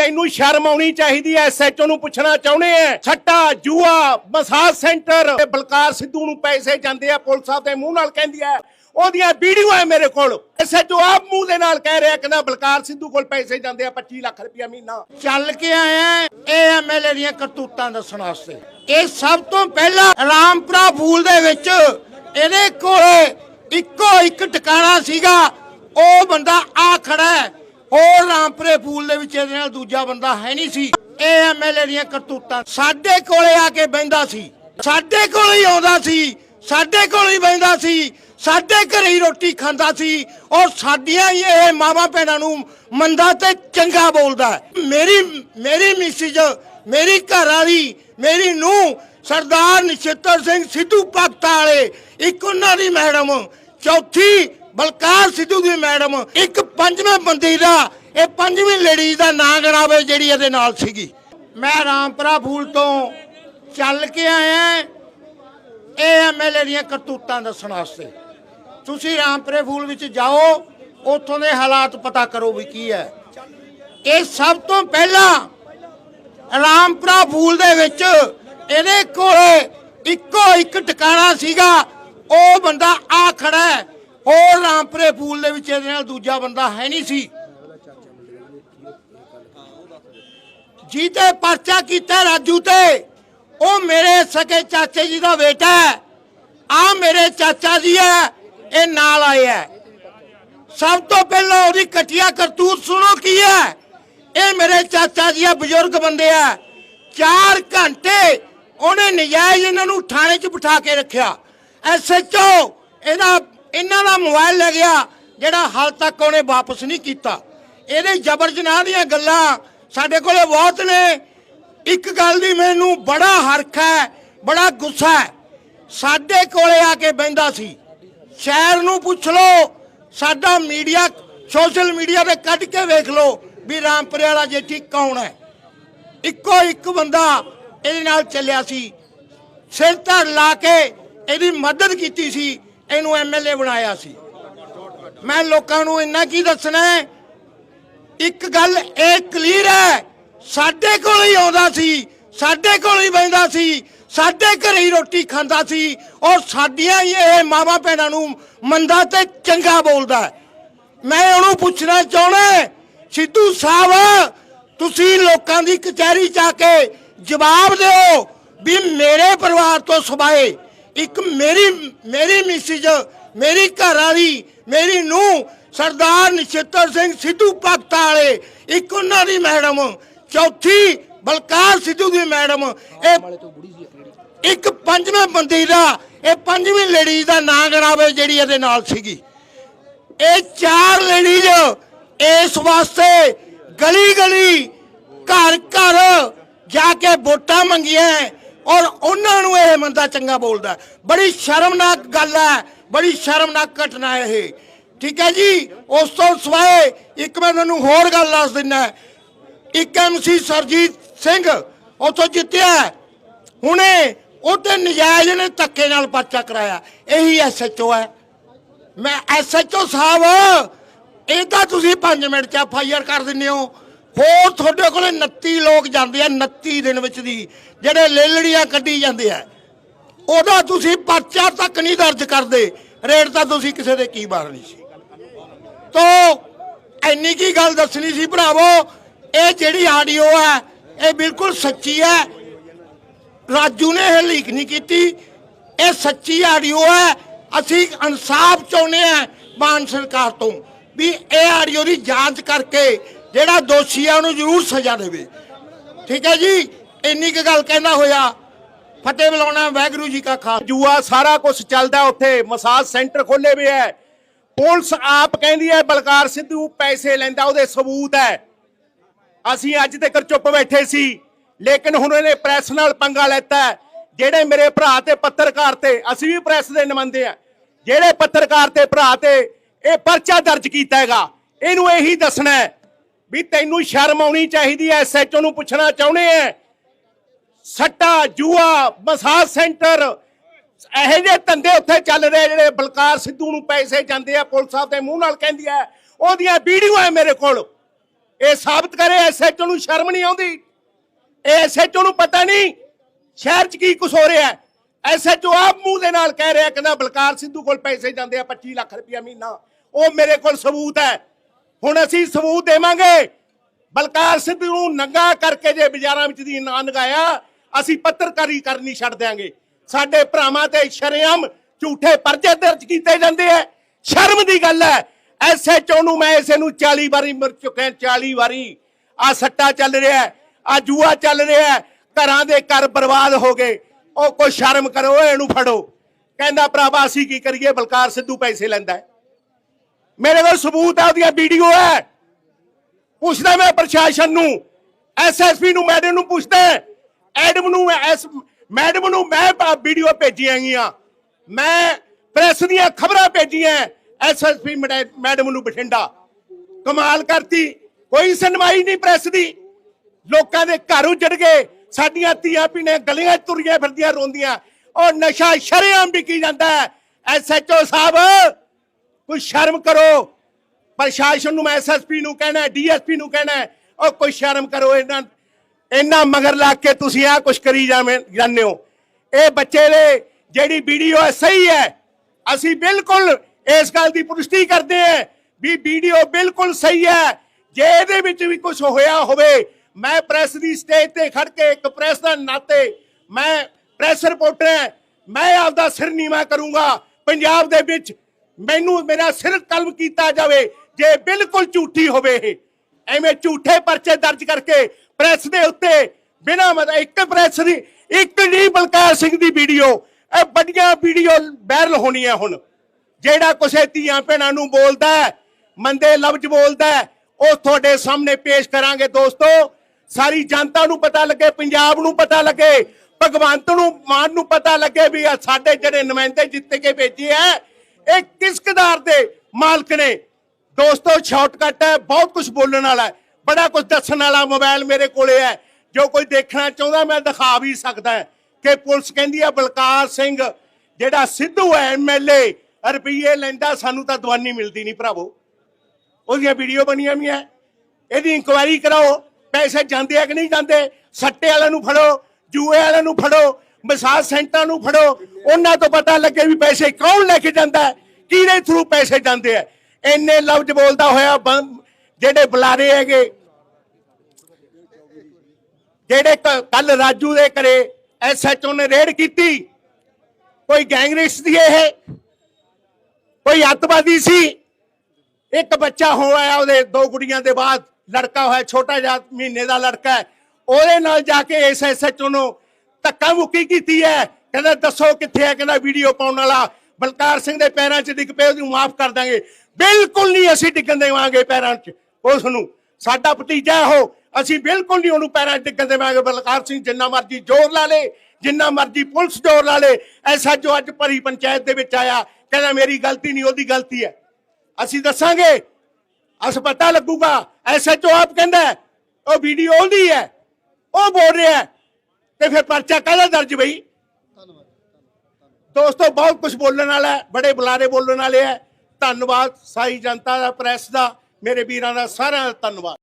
ਤੈਨੂੰ ਸ਼ਰਮ ਆਉਣੀ ਚਾਹੀਦੀ ਐ ਐਸਐਚਓ ਨੂੰ ਪੁੱਛਣਾ ਚਾਹੁੰਦੇ ਐ। ਛੱਟਾ, ਜੂਆ, ਮਸਾਜ ਸੈਂਟਰ। ਬਲਕਾਰ ਸਿੱਧੂ ਨੂੰ ਪੈਸੇ ਜਾਂਦੇ ਆ, ਪੁਲਿਸ ਆਪਦੇ ਮੂੰਹ ਨਾਲ ਕਹਿੰਦੀ ਐ। ਉਹਦੀਆਂ ਵੀਡੀਓ ਐ ਮੇਰੇ ਕੋਲ। ਐਸਐਚਓ ਆਪ ਮੂੰਹ ਦੇ ਨਾਲ ਕਹਿ ਰਿਹਾ, ਕਹਿੰਦਾ ਬਲਕਾਰ ਸਿੱਧੂ ਕੋਲ ਪੈਸੇ ਜਾਂਦੇ ਆ 25 ਲੱਖ ਰੁਪਇਆ ਮਹੀਨਾ। ਚੱਲ ਕੇ ਆਇਆ ਇਹ ਐਮਐਲਏ ਦੀਆਂ ਕਰਤੂਤਾਂ ਦੱਸਣ ਵਾਸਤੇ। ਇਹ ਸਭ ਤੋਂ ਪਹਿਲਾਂ ਰਾਮਪੁਰਾ ਫੂਲ ਦੇ ਵਿੱਚ ਇਹਦੇ ਕੋਲੇ ਇੱਕੋ ਇੱਕ ਟਿਕਾਣਾ ਸੀਗਾ, ਉਹ ਬੰਦਾ ਆ ਖੜਾ ਹੈ ਹੋਰ ਰਾਮਪੁਰੇ ਫੂਲ ਦੇ ਵਿੱਚ ਇਹਦੇ ਨਾਲ ਦੂਜਾ ਬੰਦਾ ਹੈ ਨਹੀਂ ਸੀ। ਇਹ ਐਮਐਲਏ ਦੀਆਂ ਕਰਤੂਤਾਂ ਸਾਡੇ ਕੋਲੇ ਆ ਕੇ ਬਹਿੰਦਾ ਸੀ। ਸਾਡੇ ਕੋਲ ਹੀ ਆਉਂਦਾ ਸੀ। ਸਾਡੇ ਕੋਲ ਹੀ ਬਹਿੰਦਾ ਸੀ। ਸਾਡੇ ਘਰੇ ਹੀ ਰੋਟੀ ਖਾਂਦਾ ਸੀ। ਔਰ ਸਾਡੀਆਂ ਹੀ ਇਹ ਮਾਵਾ ਭੈਣਾਂ ਨੂੰ ਮੰਦਾ ਤੇ ਚੰਗਾ ਬੋਲਦਾ ਮੇਰੀ ਮੇਰੀ ਮਿਸਿਜ ਮੇਰੀ ਘਰ ਵਾਲੀ, ਮੇਰੀ ਨੂੰ ਸਰਦਾਰ ਨਛੱਤਰ ਸਿੰਘ ਸਿੱਧੂ ਭਗਤ ਵਾਲੇ, ਇੱਕ ਉਹਨਾਂ ਦੀ ਮੈਡਮ, ਚੌਥੀ ਬਲਕਾਰ ਸਿੱਧੂ ਦੀ ਮੈਡਮ, ਇੱਕ ਪੰਜਵੇਂ ਬੰਦੇ ਦਾ, ਇਹ ਪੰਜਵੀਂ ਲੇਡੀ ਦਾ ਨਾਂ ਗਰਾਵੇ ਜਿਹੜੀ ਇਹਦੇ ਨਾਲ ਸੀਗੀ। ਮੈਂ ਰਾਮਪੁਰਾ ਫੂਲ ਤੋਂ ਚੱਲ ਕੇ ਆਇਆ ਇਹ ਐਮਐਲਏ ਦੀਆਂ ਕਰਤੂਤਾਂ ਦੱਸਣ ਵਾਸਤੇ। ਤੁਸੀਂ ਰਾਮਪੁਰੇ ਫੂਲ ਵਿੱਚ ਜਾਓ, ਉੱਥੋਂ ਦੇ ਹਾਲਾਤ ਪਤਾ ਕਰੋ ਵੀ ਕੀ ਹੈ। ਇਹ ਸਭ ਤੋਂ ਪਹਿਲਾਂ ਰਾਮਪੁਰਾ ਫੂਲ ਦੇ ਵਿੱਚ ਇਹਦੇ ਕੋਲੇ ਇੱਕੋ ਇੱਕ ਟਿਕਾਣਾ ਸੀਗਾ, ਉਹ ਬੰਦਾ ਆ ਖੜਾ ਹੈ। ਉਹ ਰਾਮਪੁਰੇ ਫੂਲ ਦੇ ਵਿੱਚ ਇਹਦੇ ਨਾਲ ਦੂਜਾ ਬੰਦਾ ਹੈ ਨਹੀਂ ਸੀ। ਜੀਤੇ ਪਰਚਾ ਕੀਤਾ ਰਾਜੂ ਤੇ, ਉਹ ਮੇਰੇ ਸਕੇ ਚਾਚੇ ਜੀ ਦਾ ਬੇਟਾ ਹੈ। ਆ ਮੇਰੇ ਚਾਚਾ ਜੀ ਹੈ, ਇਹ ਨਾਲ ਆਏ ਸਭ ਤੋਂ ਪਹਿਲਾਂ ਉਹਦੀ ਕਟਿਆ ਕਰਤੂਤ ਸੁਣੋ ਕੀ ਹੈ। ਇਹ ਮੇਰੇ ਚਾਚਾ ਜੀ ਆ, ਬਜ਼ੁਰਗ ਬੰਦੇ ਆ। 4 ਘੰਟੇ ਉਹਨੇ ਨਜਾਇਜ਼ ਇਹਨਾਂ ਨੂੰ ਥਾਣੇ 'ਚ ਬਿਠਾ ਕੇ ਰੱਖਿਆ। ਐਸਐਚਓ ਇਹਦਾ ਇਹਨਾਂ ਦਾ ਮੋਬਾਈਲ ਲੈ ਗਿਆ, ਜਿਹੜਾ ਹਾਲ ਤੱਕ ਉਹਨੇ ਵਾਪਸ ਨਹੀਂ ਕੀਤਾ। ਇਹਦੇ ਜਬਰ ਜਨਾਹ ਦੀਆਂ ਗੱਲਾਂ ਸਾਡੇ ਕੋਲੇ ਬਹੁਤ ਨੇ। ਇੱਕ ਗੱਲ ਦੀ ਮੈਨੂੰ ਬੜਾ ਹਰਖ ਹੈ, ਬੜਾ ਗੁੱਸਾ ਹੈ। ਸਾਡੇ ਕੋਲੇ ਆ ਕੇ ਬਹਿੰਦਾ ਸੀ, ਸ਼ਹਿਰ ਨੂੰ ਪੁੱਛ ਲਓ, ਸਾਡਾ ਮੀਡੀਆ, ਸੋਸ਼ਲ ਮੀਡੀਆ ਤੇ ਕੱਢ ਕੇ ਵੇਖ ਲਓ ਵੀ ਰਾਮਪੁਰੇ ਵਾਲਾ ਜੇਠੀ ਕੌਣ ਹੈ। ਇੱਕੋ ਇੱਕ ਬੰਦਾ ਇਹਦੇ ਨਾਲ ਚੱਲਿਆ ਸੀ, ਸਿਰ ਧੜ ਲਾ ਕੇ ਇਹਦੀ ਮਦਦ ਕੀਤੀ ਸੀ। ਇਹਨੂੰ ਐਮਐਲਏ ਬਣਾਇਆ ਸੀ। ਮੈਂ ਲੋਕਾਂ ਨੂੰ ਇੰਨਾ ਕੀ ਦੱਸਣਾ ਹੈ? ਇੱਕ ਗੱਲ ਇਹ ਕਲੀਅਰ ਹੈ, ਸਾਡੇ ਕੋਲ ਹੀ ਆਉਂਦਾ ਸੀ, ਸਾਡੇ ਕੋਲ ਹੀ ਬੈਂਦਾ ਸੀ, ਸਾਡੇ ਘਰੇ ਹੀ ਰੋਟੀ ਖਾਂਦਾ ਸੀ, ਔਰ ਸਾਡੀਆਂ ਹੀ ਇਹ ਮਾਵਾ ਭੈਣਾਂ ਨੂੰ ਮੰਦਾ ਤੇ ਚੰਗਾ ਬੋਲਦਾ ਮੈਂ ਉਹਨੂੰ ਪੁੱਛਣਾ ਚਾਹਣਾ ਸਿੱਧੂ ਸਾਹਿਬ, ਤੁਸੀਂ ਲੋਕਾਂ ਦੀ ਕਚਹਿਰੀ ਜਾ ਕੇ ਜਵਾਬ ਦਿਓ ਵੀ ਮੇਰੇ ਪਰਿਵਾਰ ਤੋਂ ਸਵਾਏ ਇੱਕ ਮੇਰੀ ਮੇਰੀ ਮਿਸਿਜ, ਮੇਰੀ ਘਰ ਵਾਲੀ, ਮੇਰੀ ਨੂੰ ਸਰਦਾਰ ਨਛੱਤਰ ਸਿੰਘ ਸਿੱਧੂ ਭਗਤ ਵਾਲੇ, ਇੱਕ ਉਹਨਾਂ ਦੀ ਮੈਡਮ, ਚੌਥੀ ਬਲਕਾਰ ਸਿੱਧੂ ਦੀ ਮੈਡਮ, ਇਹ ਇੱਕ ਪੰਜਵੇਂ ਬੰਦੀ ਦਾ, ਇਹ ਪੰਜਵੀਂ ਲੇਡੀ ਦਾ ਨਾਂ ਗਰਾਵੇ ਜਿਹੜੀ ਇਹਦੇ ਨਾਲ ਸੀਗੀ। ਇਹ ਚਾਰ ਲੇਡੀਜ਼ ਇਸ ਵਾਸਤੇ ਗਲੀ ਗਲੀ ਘਰ ਘਰ ਜਾ ਕੇ ਵੋਟਾਂ ਮੰਗੀਆਂ। ਔਰ ਉਹਨਾਂ ਨੂੰ ਇਹ ਬੰਦਾ ਚੰਗਾ ਬੋਲਦਾ ਬੜੀ ਸ਼ਰਮਨਾਕ ਗੱਲ ਹੈ, ਬੜੀ ਸ਼ਰਮਨਾਕ ਘਟਨਾ ਹੈ ਇਹ। ਠੀਕ ਹੈ ਜੀ? ਉਸ ਤੋਂ ਸਵਾਏ ਇੱਕ ਮੈਂ ਤੁਹਾਨੂੰ ਹੋਰ ਗੱਲ ਦੱਸ ਦਿੰਦਾ ਇੱਕ ਐਮਸੀ ਸਰਜੀਤ ਸਿੰਘ ਉੱਥੋਂ ਜਿੱਤਿਆ ਹੁਣੇ ਉਹਦੇ ਨਜਾਇਜ਼ ਨੇ ਧੱਕੇ ਨਾਲ ਪਰਚਾ ਕਰਾਇਆ। ਇਹੀ ਐਸਐਚਓ ਹੈ। ਮੈਂ ਐਸਐਚਓ ਸਾਹਿਬ, ਇਹ ਤਾਂ ਤੁਸੀਂ 5 ਮਿੰਟ ਚ ਐਫਆਈਆਰ ਕਰ ਦਿੰਦੇ ਹੋ। ਹੋਰ ਤੁਹਾਡੇ ਕੋਲੇ 29 ਲੋਕ ਜਾਂਦੇ ਆ 29 ਦਿਨ ਵਿੱਚ ਦੀ, ਜਿਹੜੇ ਲੇਲੜੀਆਂ ਕੱਢੀ ਜਾਂਦੇ ਆ। ਉਹਦਾ ਤੁਸੀਂ ਪਰਚਾ ਤੱਕ ਨਹੀਂ ਦਰਜ ਕਰਦੇ। ਰੇਟ ਤਾਂ ਤੁਸੀਂ ਕਿਸੇ ਦੇ ਕੀ ਮਾਰਨੀ ਸੀ। ਤੋ, ਇੰਨੀ ਕੀ ਗੱਲ ਦੱਸਣੀ ਸੀ ਭਰਾਵੋ? ਇਹ ਜਿਹੜੀ ਆਡੀਓ ਹੈ, ਇਹ ਬਿਲਕੁਲ ਸੱਚੀ ਹੈ। ਰਾਜੂ ਨੇ ਇਹ ਲੀਕ ਨਹੀਂ ਕੀਤੀ। ਇਹ ਸੱਚੀ ਆਡੀਓ ਹੈ। ਅਸੀਂ ਇਨਸਾਫ ਚਾਹੁੰਦੇ ਆ ਮਾਨ ਸਰਕਾਰ ਤੋਂ ਵੀ ਇਹ ਆਡੀਓ ਦੀ ਜਾਂਚ ਕਰਕੇ ਜਿਹੜਾ ਦੋਸ਼ੀ ਆ ਉਹਨੂੰ ਜ਼ਰੂਰ ਸਜ਼ਾ ਦੇਵੇ। ਠੀਕ ਹੈ ਜੀ? ਇੰਨੀ ਕੁ ਗੱਲ ਕਹਿੰਦਾ ਹੋਇਆ, ਫਤਿਹ ਬੁਲਾਉਣਾ ਵਾਹਿਗੁਰੂ ਜੀ ਕਾ ਖਾਲਸਾ। ਜੂਆ ਸਾਰਾ ਕੁਝ ਚੱਲਦਾ ਉੱਥੇ, ਮਸਾਜ ਸੈਂਟਰ ਖੋਲੇ ਵੀ ਹੈ। ਪੁਲਿਸ ਆਪ ਕਹਿੰਦੀ ਹੈ, ਬਲਕਾਰ ਸਿੱਧੂ ਪੈਸੇ ਲੈਂਦਾ, ਉਹਦੇ ਸਬੂਤ ਹੈ। ਅਸੀਂ ਅੱਜ ਤੱਕ ਚੁੱਪ ਬੈਠੇ ਸੀ, ਲੇਕਿਨ ਹੁਣ ਇਹਨੇ ਪ੍ਰੈਸ ਨਾਲ ਪੰਗਾ ਲੈਤਾ ਜਿਹੜੇ ਮੇਰੇ ਭਰਾ ਤੇ ਪੱਤਰਕਾਰ ਤੇ, ਅਸੀਂ ਵੀ ਪ੍ਰੈਸ ਦੇ ਨੁਮਾਇੰਦੇ ਆ ਜਿਹੜੇ ਪੱਤਰਕਾਰ ਤੇ ਭਰਾ ਤੇ ਇਹ ਪਰਚਾ ਦਰਜ ਕੀਤਾ ਹੈਗਾ, ਇਹਨੂੰ ਇਹੀ ਦੱਸਣਾ ਹੈ ਵੀ ਤੈਨੂੰ ਸ਼ਰਮ ਆਉਣੀ ਚਾਹੀਦੀ ਐ ਐਸਐਚਓ ਨੂੰ ਪੁੱਛਣਾ ਚਾਹੁੰਦੇ ਐ। ਸੱਟਾ, ਜੂਆ, ਮਸਾਜ ਸੈਂਟਰ, ਇਹੋ ਜਿਹੇ ਧੰਦੇ ਉੱਥੇ ਚੱਲ ਰਹੇ ਜਿਹੜੇ ਬਲਕਾਰ ਸਿੱਧੂ ਨੂੰ ਪੈਸੇ ਜਾਂਦੇ ਆ, ਪੁਲਿਸ ਸਾਹਿਬ ਦੇ ਮੂੰਹ ਨਾਲ ਕਹਿੰਦੀ ਐ। ਉਹਦੀਆਂ ਵੀਡੀਓ ਐ ਮੇਰੇ ਕੋਲ। ਇਹ ਸਾਬਤ ਕਰੇ ਐਸਐਚਓ ਨੂੰ ਸ਼ਰਮ ਨਹੀਂ ਆਉਂਦੀ। ਇਹ ਐਸਐਚਓ ਨੂੰ ਪਤਾ ਨਹੀਂ ਸ਼ਹਿਰ 'ਚ ਕੀ ਕੁਝ ਹੋ ਰਿਹਾ ਹੈ ਐਸਐਚਓ ਆਪ ਮੂੰਹ ਦੇ ਨਾਲ ਕਹਿ ਰਿਹਾ, ਕਹਿੰਦਾ ਬਲਕਾਰ ਸਿੱਧੂ ਕੋਲ ਪੈਸੇ ਜਾਂਦੇ ਆ 25 ਲੱਖ ਰੁਪਇਆ ਮਹੀਨਾ। ਉਹ ਮੇਰੇ ਕੋਲ ਸਬੂਤ ਹੈ ਹੁਣ ਅਸੀਂ ਸਬੂਤ ਦੇਵਾਂਗੇ। ਬਲਕਾਰ ਸਿੱਧੂ ਨੂੰ ਨੰਗਾ ਕਰਕੇ ਜੇ ਬਾਜ਼ਾਰਾਂ ਵਿੱਚ ਦੀ ਨਾ ਨਗਾਇਆ, ਅਸੀਂ ਪੱਤਰਕਾਰੀ ਕਰਨੀ ਛੱਡ ਦਿਆਂਗੇ। ਸਾਡੇ ਭਰਾਵਾਂ ਤੇ ਸ਼ਰੇਆਮ ਝੂਠੇ ਪਰਚੇ ਦਰਜ ਕੀਤੇ ਜਾਂਦੇ ਐ ਸ਼ਰਮ ਦੀ ਗੱਲ ਹੈ। ਐਸਐਚਓ ਨੂੰ ਮੈਂ ਇਸੇ ਨੂੰ 40 ਵਾਰੀ ਮਰ ਚੁੱਕਿਆ 40 ਵਾਰੀ। ਆ ਸੱਟਾ ਚੱਲ ਰਿਹਾ ਆ ਜੂਆ ਚੱਲ ਰਿਹਾ ਘਰਾਂ ਦੇ ਘਰ ਬਰਬਾਦ ਹੋ ਗਏ। ਉਹ ਕੋਈ ਸ਼ਰਮ ਕਰੋ, ਇਹਨੂੰ ਫੜੋ। ਕਹਿੰਦਾ, ਭਰਾਵਾ, ਅਸੀਂ ਕੀ ਕਰੀਏ? ਬਲਕਾਰ ਸਿੱਧੂ ਪੈਸੇ ਲੈਂਦਾ ਹੈ। ਮੇਰੇ ਕੋਲ ਸਬੂਤ ਹੈ ਉਹਦੀਆਂ ਵੀਡੀਓ ਹੈ। ਪੁੱਛਦਾ ਮੈਂ ਪ੍ਰਸ਼ਾਸਨ ਨੂੰ ਐਸਐਸਪੀ ਨੂੰ, ਮੈਡਮ ਨੂੰ ਪੁੱਛਦਾ ਐਡਮ ਨੂੰ ਐਸ ਮੈਡਮ ਨੂੰ ਮੈਂ ਵੀਡੀਓ ਭੇਜੀਆਂ ਗਈਆਂ। ਮੈਂ ਪ੍ਰੈਸ ਦੀਆਂ ਖਬਰਾਂ ਭੇਜੀਆਂ ਐਸਐਸਪੀ ਮੈਡਮ ਨੂੰ ਬਠਿੰਡਾ। ਕਮਾਲ ਕਰਤੀ, ਕੋਈ ਸੁਣਵਾਈ ਨਹੀਂ ਪ੍ਰੈਸ ਦੀ। ਲੋਕਾਂ ਦੇ ਘਰ ਉੱਜੜ ਗਏ, ਸਾਡੀਆਂ ਧੀਆਂ ਪੀਣੇ ਗਲੀਆਂ ਤੁਰੀਆਂ ਫਿਰਦੀਆਂ, ਰੋਂਦੀਆਂ। ਉਹ ਨਸ਼ਾ ਸ਼ਰੇਆਮ ਵਿਕੀ ਜਾਂਦਾ ਹੈ ਐਸਐਚਓ ਸਾਹਿਬ। ਕੋਈ ਸ਼ਰਮ ਕਰੋ। ਪ੍ਰਸ਼ਾਸਨ ਨੂੰ, ਮੈਂ ਐਸਐਸਪੀ ਨੂੰ ਕਹਿਣਾ ਡੀਐਸਪੀ ਨੂੰ ਕਹਿਣਾ ਉਹ ਕੋਈ ਸ਼ਰਮ ਕਰੋ ਇਹਨਾਂ ਇਹਨਾਂ ਮਗਰ ਲੱਗ ਕੇ ਤੁਸੀਂ ਆ ਕੁਛ ਕਰੀ ਜਾਂਦੇ ਹੋ। ਇਹ ਬੱਚੇ ਦੇ ਜਿਹੜੀ ਵੀਡੀਓ ਹੈ, ਸਹੀ ਹੈ। ਅਸੀਂ ਬਿਲਕੁਲ ਇਸ ਗੱਲ ਦੀ ਪੁਸ਼ਟੀ ਕਰਦੇ ਹਾਂ ਵੀ ਵੀਡੀਓ ਬਿਲਕੁਲ ਸਹੀ ਹੈ। ਜੇ ਇਹਦੇ ਵਿੱਚ ਵੀ ਕੁਝ ਹੋਇਆ ਹੋਵੇ, ਮੈਂ ਪ੍ਰੈਸ ਦੀ ਸਟੇਜ ਤੇ ਖੜ ਕੇ ਇੱਕ ਪ੍ਰੈਸ ਦਾ ਨਾਤੇ, ਮੈਂ ਪ੍ਰੈਸ ਰਿਪੋਰਟਰ ਹਾਂ, ਮੈਂ ਆਪਦਾ ਸਿਰ ਨੀਵਾ ਕਰੂੰਗਾ। ਪੰਜਾਬ ਦੇ ਵਿੱਚ ਮੈਨੂੰ ਮੇਰਾ ਸਿਰ ਕਲਮ ਕੀਤਾ ਜਾਵੇ, ਜੇ ਬਿਲਕੁਲ ਝੂਠੀ ਹੋਵੇ ਇਹ। ਐਵੇਂ ਝੂਠੇ ਪਰਚੇ ਦਰਜ ਕਰਕੇ ਪ੍ਰੈਸ ਦੇ ਉੱਤੇ ਬਿਨਾਂ ਮਤਲਬ ਇੱਕ ਪ੍ਰੈਸ ਦੀ, ਇੱਕ ਨਹੀਂ ਬਲਕਾਰ ਸਿੰਘ ਦੀ ਵੀਡੀਓ। ਇਹ ਵੱਡੀਆਂ ਵੀਡੀਓ ਵਾਇਰਲ ਹੋਣੀਆਂ ਹੁਣ। ਜਿਹੜਾ ਕੁਛ ਧੀਆਂ ਭੈਣਾਂ ਨੂੰ ਬੋਲਦਾ ਮੰਦੇ ਲਫ਼ਜ਼ ਬੋਲਦਾ ਉਹ ਤੁਹਾਡੇ ਸਾਹਮਣੇ ਪੇਸ਼ ਕਰਾਂਗੇ ਦੋਸਤੋ। ਸਾਰੀ ਜਨਤਾ ਨੂੰ ਪਤਾ ਲੱਗੇ, ਪੰਜਾਬ ਨੂੰ ਪਤਾ ਲੱਗੇ, ਭਗਵੰਤ ਨੂੰ, ਮਾਨ ਨੂੰ ਪਤਾ ਲੱਗੇ ਵੀ ਸਾਡੇ ਜਿਹੜੇ ਨੁਮਾਇੰਦੇ ਜਿੱਤ ਕੇ ਭੇਜੇ ਆ ਇਹ ਕਿਸ ਕਿਦਾਰ ਦੇ ਮਾਲਕ ਨੇ? ਦੋਸਤੋ ਸ਼ਾਰਟਕਟ ਹੈ, ਬਹੁਤ ਕੁਝ ਬੋਲਣ ਵਾਲਾ ਹੈ। ਬੜਾ ਕੁਝ ਦੱਸਣ ਵਾਲਾ ਮੋਬਾਈਲ ਮੇਰੇ ਕੋਲੇ ਹੈ। ਜੋ ਕੋਈ ਦੇਖਣਾ ਚਾਹੁੰਦਾ, ਮੈਂ ਦਿਖਾ ਵੀ ਸਕਦਾ ਹੈ ਕਿ ਪੁਲਿਸ ਕਹਿੰਦੀ ਹੈ ਬਲਕਾਰ ਸਿੰਘ, ਜਿਹੜਾ ਸਿੱਧੂ ਹੈ ਐਮਐਲਏ ਰੁਪਈਏ ਲੈਂਦਾ, ਸਾਨੂੰ ਤਾਂ ਦਵਾਨੀ ਮਿਲਦੀ ਨਹੀਂ ਭਰਾਵੋ। ਉਹਦੀਆਂ ਵੀਡੀਓ ਬਣੀਆਂ ਵੀ ਹੈ ਇਹਦੀ ਇਨਕੁਆਇਰੀ ਕਰਾਓ। ਪੈਸੇ ਜਾਂਦੇ ਆ ਕਿ ਨਹੀਂ ਜਾਂਦੇ? ਸੱਟੇ ਵਾਲਿਆਂ ਨੂੰ ਫੜੋ, ਜੂਏ ਵਾਲਿਆਂ ਨੂੰ ਫੜੋ। ਮਸਾਜ ਸੈਂਟਰਾਂ ਨੂੰ ਫੜੋ। ਉਹਨਾਂ ਤੋਂ ਪਤਾ ਲੱਗੇ ਵੀ ਪੈਸੇ ਕੌਣ ਲੈ ਕੇ ਜਾਂਦਾ ਹੈ, ਕਿਹਦੇ ਥਰੂ ਪੈਸੇ ਜਾਂਦੇ ਆ ਇੰਨੇ ਲਫ਼ਜ਼ ਬੋਲਦਾ ਹੋਇਆ ਜਿਹੜੇ ਬੁਲਾਰੇ ਹੈਗੇ, ਜਿਹੜੇ ਕੱਲ ਰਾਜੂ ਦੇ ਘਰੇ ਐਸਐਚਓ ਨੇ ਰੇਡ ਕੀਤੀ। ਕੋਈ ਗੈਂਗਰਿਸਟ ਦੀ ਇਹ? ਕੋਈ ਅੱਤਵਾਦੀ ਸੀ? ਇੱਕ ਬੱਚਾ ਹੋਇਆ ਉਹਦੇ, ਦੋ ਕੁੜੀਆਂ ਦੇ ਬਾਅਦ, ਲੜਕਾ ਹੋਇਆ, ਛੋਟਾ ਜਿਹਾ ਮਹੀਨੇ ਦਾ ਲੜਕਾ ਉਹਦੇ ਨਾਲ ਜਾ ਕੇ ਇਸ ਐਸਐਚਓ ਨੂੰ ਧੱਕਾ ਮੁੱਕੀ ਕੀਤੀ ਹੈ। ਕਹਿੰਦਾ, ਦੱਸੋ ਕਿੱਥੇ ਹੈ? ਕਹਿੰਦਾ, ਵੀਡੀਓ ਪਾਉਣ ਵਾਲਾ। ਬਲਕਾਰ ਸਿੰਘ ਦੇ ਪੈਰਾਂ 'ਚ ਡਿੱਗ ਪਏ, ਉਹਨੂੰ ਮਾਫ ਕਰ ਦਾਂਗੇ। ਬਿਲਕੁਲ ਨਹੀਂ ਅਸੀਂ ਡਿੱਗਣ ਦੇਵਾਂਗੇ ਪੈਰਾਂ 'ਚ। ਉਸ ਨੂੰ, ਸਾਡਾ ਭਤੀਜਾ ਉਹ। ਅਸੀਂ ਬਿਲਕੁਲ ਨਹੀਂ ਉਹਨੂੰ ਪੈਰਾਂ 'ਚ ਡਿੱਗਣ ਦੇਵਾਂਗੇ। ਬਲਕਾਰ ਸਿੰਘ ਜਿੰਨਾ ਮਰਜ਼ੀ ਜ਼ੋਰ ਲਾ ਲੇ, ਜਿੰਨਾ ਮਰਜ਼ੀ ਪੁਲਿਸ ਜ਼ੋਰ ਲਾ ਲੇ। ਐਸਾ ਜੋ ਅੱਜ ਭਰੀ ਪੰਚਾਇਤ ਦੇ ਵਿੱਚ ਆਇਆ। ਕਹਿੰਦਾ, ਮੇਰੀ ਗਲਤੀ ਨਹੀਂ, ਉਹਦੀ ਗਲਤੀ ਹੈ। ਅਸੀਂ ਦੱਸਾਂਗੇ ਅਸ ਪਤਾ ਲੱਗੂਗਾ। ਐਸਐਚਓ ਆਪ ਕਹਿੰਦਾ, ਉਹ ਵੀਡੀਓ ਉਹਦੀ ਹੈ। ਉਹ ਬੋਲ ਰਿਹਾ ਤੇ ਫਿਰ ਪਰਚਾ ਕਾਹਦਾ ਦਰਜ ਬਈ? ਦੋਸਤੋ, ਬਹੁਤ ਕੁਝ ਬੋਲਣ ਵਾਲਾ ਹੈ, ਬੜੇ ਬੁਲਾਰੇ ਬੋਲਣ ਵਾਲੇ ਹੈ। ਧੰਨਵਾਦ ਸਾਈ ਜਨਤਾ ਦਾ, ਪ੍ਰੈਸ ਦਾ, ਮੇਰੇ ਵੀਰਾਂ ਦਾ ਸਾਰਿਆਂ ਦਾ ਧੰਨਵਾਦ।